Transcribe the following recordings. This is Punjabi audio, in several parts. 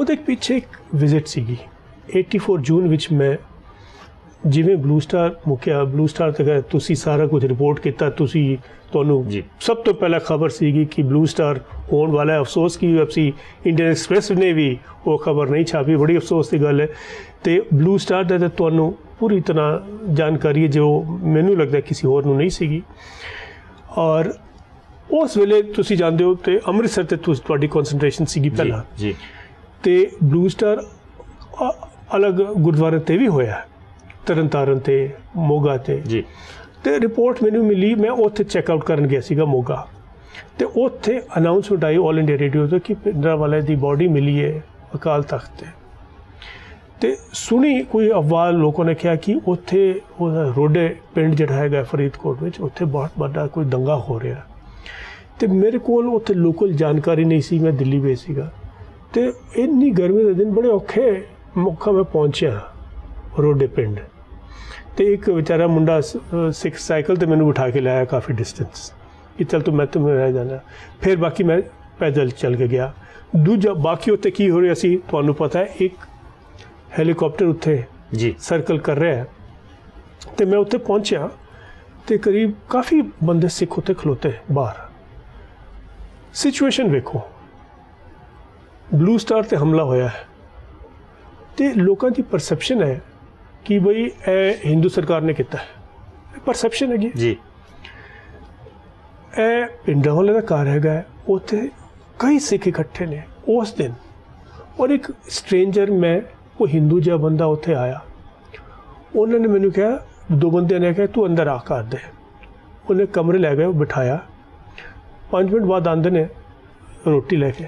ਉਹਦੇ ਪਿੱਛੇ ਇੱਕ ਵਿਜ਼ਿਟ ਸੀਗੀ। 84 ਜੂਨ ਵਿੱਚ ਮੈਂ ਜਿਵੇਂ ਬਲੂ ਸਟਾਰ ਮੁੱਕਿਆ ਬਲੂ ਸਟਾਰ ਤੇ ਗਏ ਤੁਸੀਂ ਸਾਰਾ ਕੁਝ ਰਿਪੋਰਟ ਕੀਤਾ ਤੁਸੀਂ ਤੁਹਾਨੂੰ। ਸਭ ਤੋਂ ਪਹਿਲਾਂ ਖਬਰ ਸੀਗੀ ਕਿ ਬਲੂ ਸਟਾਰ ਹੋਣ ਵਾਲਾ ਹੈ। ਅਫਸੋਸ ਕੀ ਐਫਸੀ ਇੰਡੀਅਨ ਐਕਸਪ੍ਰੈਸ ਨੇ ਵੀ ਉਹ ਖਬਰ ਨਹੀਂ ਛਾਪੀ। ਬੜੀ ਅਫਸੋਸ ਦੀ ਗੱਲ ਹੈ। ਤੇ ਬਲੂ ਸਟਾਰ ਦਾ ਤਾਂ ਤੁਹਾਨੂੰ ਪੂਰੀ ਤਰ੍ਹਾਂ ਜਾਣਕਾਰੀ ਹੈ ਜੋ ਮੈਨੂੰ ਲੱਗਦਾ ਕਿਸੇ ਹੋਰ ਨੂੰ ਨਹੀਂ ਸੀਗੀ। ਔਰ ਉਸ ਵੇਲੇ ਤੁਸੀਂ ਜਾਣਦੇ ਹੋ ਤੇ ਅੰਮ੍ਰਿਤਸਰ ਤੇ ਤੁਹਾਡੀ ਕਨਸੈਂਟਰੇਸ਼ਨ ਸੀਗੀ ਪਹਿਲਾਂ। ਜੀ। ਤੇ ਬਲੂ ਸਟਾਰ ਅਲੱਗ ਗੁਰਦੁਆਰੇ ਤੇ ਵੀ ਹੋਇਆ ਤਰਨਤਾਰਨ ਤੇ ਮੋਗਾ ਤੇ। ਜੀ। ਤੇ ਰਿਪੋਰਟ ਮੈਨੂੰ ਮਿਲੀ ਮੈਂ ਉੱਥੇ ਚੈੱਕ ਆਊਟ ਕਰਨ ਗਿਆ ਸੀਗਾ ਮੋਗਾ। ਤੇ ਉੱਥੇ ਅਨਾਉਂਸਮੈਂਟ ਆਈ 올 ਇੰਡੀਆ ਰੇਡੀਓ ਤੋਂ ਕਿ ਪਿੰਡਰਾ ਵਾਲੇ ਦੀ ਬਾਡੀ ਮਿਲੀ ਹੈ ਅਕਾਲ ਤਖਤ ਤੇ। ਤੇ ਸੁਣੀ ਕੋਈ ਅਫਵਾਹ ਲੋਕਾਂ ਨੇ ਕਿਹਾ ਕਿ ਉੱਥੇ ਉਹਦਾ ਰੋਡੇ ਪਿੰਡ ਜਿਹੜਾ ਹੈਗਾ ਫਰੀਦਕੋਟ ਵਿੱਚ ਉੱਥੇ ਬਹੁਤ ਵੱਡਾ ਕੋਈ ਦੰਗਾ ਹੋ ਰਿਹਾ। ਤੇ ਮੇਰੇ ਕੋਲ ਉੱਥੇ ਲੋਕਲ ਜਾਣਕਾਰੀ ਨਹੀਂ ਸੀ ਮੈਂ ਦਿੱਲੀ ਵਿੱਚ ਸੀਗਾ। ਤੇ ਇੰਨੀ ਗਰਮੀ ਦੇ ਦਿਨ ਬੜੇ ਔਖੇ ਮੌਕਾ ਮੈਂ ਪਹੁੰਚਿਆ ਰੋਡੇ ਪਿੰਡ ਤੇ ਇੱਕ ਵਿਚਾਰਾ ਮੁੰਡਾ ਸ- ਅਹ ਸਿੱਖ ਸਾਈਕਲ ਤੇ ਮੈਨੂੰ ਬਿਠਾ ਕੇ ਲਾਇਆ ਕਾਫੀ ਡਿਸਟੈਂਸ ਕਿ ਚਲ ਤੂੰ ਮੈਂ ਤੁਮ ਰਹਿ ਜਾਣਾ ਫਿਰ ਬਾਕੀ ਮੈਂ ਪੈਦਲ ਚੱਲ ਕੇ ਗਿਆ ਦੂਜਾ ਬਾਕੀ ਉੱਤੇ ਕੀ ਹੋ ਰਿਹਾ ਸੀ ਤੁਹਾਨੂੰ ਪਤਾ ਹੈ ਇੱਕ ਹੈਲੀਕਾਪਟਰ ਉੱਥੇ ਜੀ ਸਰਕਲ ਕਰ ਰਿਹਾ ਹੈ ਤੇ ਮੈਂ ਉੱਥੇ ਪਹੁੰਚਿਆ ਤੇ ਕਰੀਬ ਕਾਫੀ ਬੰਦੇ ਸਿੱਖ ਉੱਥੇ ਖਲੋਤੇ ਬਾਹਰ ਸਿਚੁਏਸ਼ਨ ਵੇਖੋ ਬਲੂ ਸਟਾਰ ਤੇ ਹਮਲਾ ਹੋਇਆ ਹੈ ਤੇ ਲੋਕਾਂ ਦੀ ਪਰਸੈਪਸ਼ਨ ਹੈ ਕਿ ਬਈ ਇਹ ਹਿੰਦੂ ਸਰਕਾਰ ਨੇ ਕੀਤਾ ਹੈ ਪਰਸੈਪਸ਼ਨ ਹੈਗੀ ਜੀ ਇਹ ਪਿੰਡਾਂ ਵਾਲੇ ਦਾ ਘਰ ਹੈਗਾ ਹੈ, ਉੱਥੇ ਕਈ ਸਿੱਖ ਇਕੱਠੇ ਨੇ ਉਸ ਦਿਨ ਔਰ ਇੱਕ ਸਟ੍ਰੇਂਜਰ ਮੈਂ ਉਹ ਹਿੰਦੂ ਜਿਹਾ ਬੰਦਾ ਉੱਥੇ ਆਇਆ ਉਹਨਾਂ ਨੇ ਮੈਨੂੰ ਕਿਹਾ ਦੋ ਬੰਦਿਆਂ ਨੇ ਕਿਹਾ ਤੂੰ ਅੰਦਰ ਆ ਕਰ ਦੇ ਉਹਨੇ ਕਮਰੇ ਲੈ ਗਏ ਉਹ ਬਿਠਾਇਆ 5 ਮਿੰਟ ਬਾਅਦ ਆਂਦੇ ਨੇ ਰੋਟੀ ਲੈ ਕੇ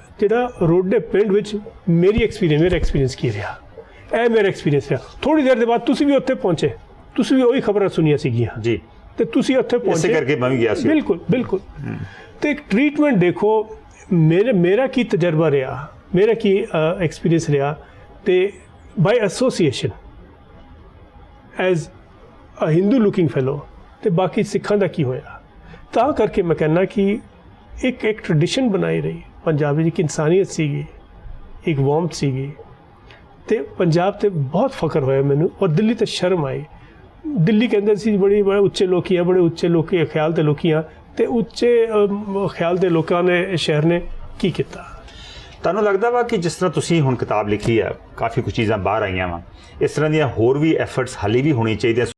ਜਿਹੜਾ ਰੋਡੇ ਪਿੰਡ ਵਿੱਚ ਮੇਰੀ ਐਕਸਪੀਰੀਅੰਸ ਮੇਰਾ ਐਕਸਪੀਰੀਅੰਸ ਕੀ ਰਿਹਾ? ਇਹ ਮੇਰਾ ਐਕਸਪੀਰੀਅੰਸ ਰਿਹਾ। ਥੋੜੀ ਦੇਰ ਦੇ ਬਾਅਦ ਤੁਸੀਂ ਵੀ ਉੱਥੇ ਪਹੁੰਚੇ। ਤੁਸੀਂ ਵੀ ਉਹੀ ਖਬਰਾਂ ਸੁਣੀਆਂ ਸੀਗੀਆਂ। ਜੀ। ਤੇ ਤੁਸੀਂ ਉੱਥੇ ਇਸੇ ਪਹੁੰਚੇ ਕਰਕੇ ਮੈਂ ਵੀ ਗਿਆ ਸੀ। ਬਿਲਕੁਲ ਬਿਲਕੁਲ। ਤੇ ਇੱਕ ਟ੍ਰੀਟਮੈਂਟ ਦੇਖੋ ਮੇਰੇ ਮੇਰਾ ਕੀ ਤਜਰਬਾ ਰਿਹਾ? ਮੇਰਾ ਕੀ ਐਕਸਪੀਰੀਅੰਸ ਰਿਹਾ? ਤੇ by association as a Hindu looking fellow ਤੇ ਬਾਕੀ ਸਿੱਖਾਂ ਦਾ ਕੀ ਹੋਇਆ? ਤਾਂ ਕਰਕੇ ਮੈਂ ਕਹਿੰਦਾ ਕਿ ਇੱਕ ਇੱਕ ਟ੍ਰੈਡੀਸ਼ਨ ਬਣਾਈ ਰਹੀ। ਪੰਜਾਬ ਵਿੱਚ ਇੱਕ ਇਨਸਾਨੀਅਤ ਸੀਗੀ ਇੱਕ ਵਾਰਮਥ ਸੀਗੀ ਤੇ ਪੰਜਾਬ ਤੇ ਬਹੁਤ ਫਖਰ ਹੋਇਆ ਮੈਨੂੰ ਔਰ ਦਿੱਲੀ ਤੇ ਸ਼ਰਮ ਆਈ ਦਿੱਲੀ ਕਹਿੰਦੇ ਸੀ ਬੜੀ ਬੜੇ ਉੱਚੇ ਲੋਕੀ ਆ ਬੜੇ ਉੱਚੇ ਲੋਕੀ ਖਿਆਲ ਦੇ ਲੋਕੀ ਆ ਤੇ ਉੱਚੇ ਖਿਆਲ ਦੇ ਲੋਕਾਂ ਨੇ ਸ਼ਹਿਰ ਨੇ ਕੀ ਕੀਤਾ ਤੁਹਾਨੂੰ ਲੱਗਦਾ ਵਾ ਕਿ ਜਿਸ ਤਰ੍ਹਾਂ ਤੁਸੀਂ ਹੁਣ ਕਿਤਾਬ ਲਿਖੀ ਆ ਕਾਫੀ ਕੁਝ ਚੀਜ਼ਾਂ ਬਾਹਰ ਆਈਆਂ ਵਾ ਇਸ ਤਰ੍ਹਾਂ ਦੀਆਂ ਹੋਰ ਵੀ ਐਫਰਟਸ ਹਾਲੇ ਵੀ ਹੋਣੀ ਚਾਹੀਦੀਆਂ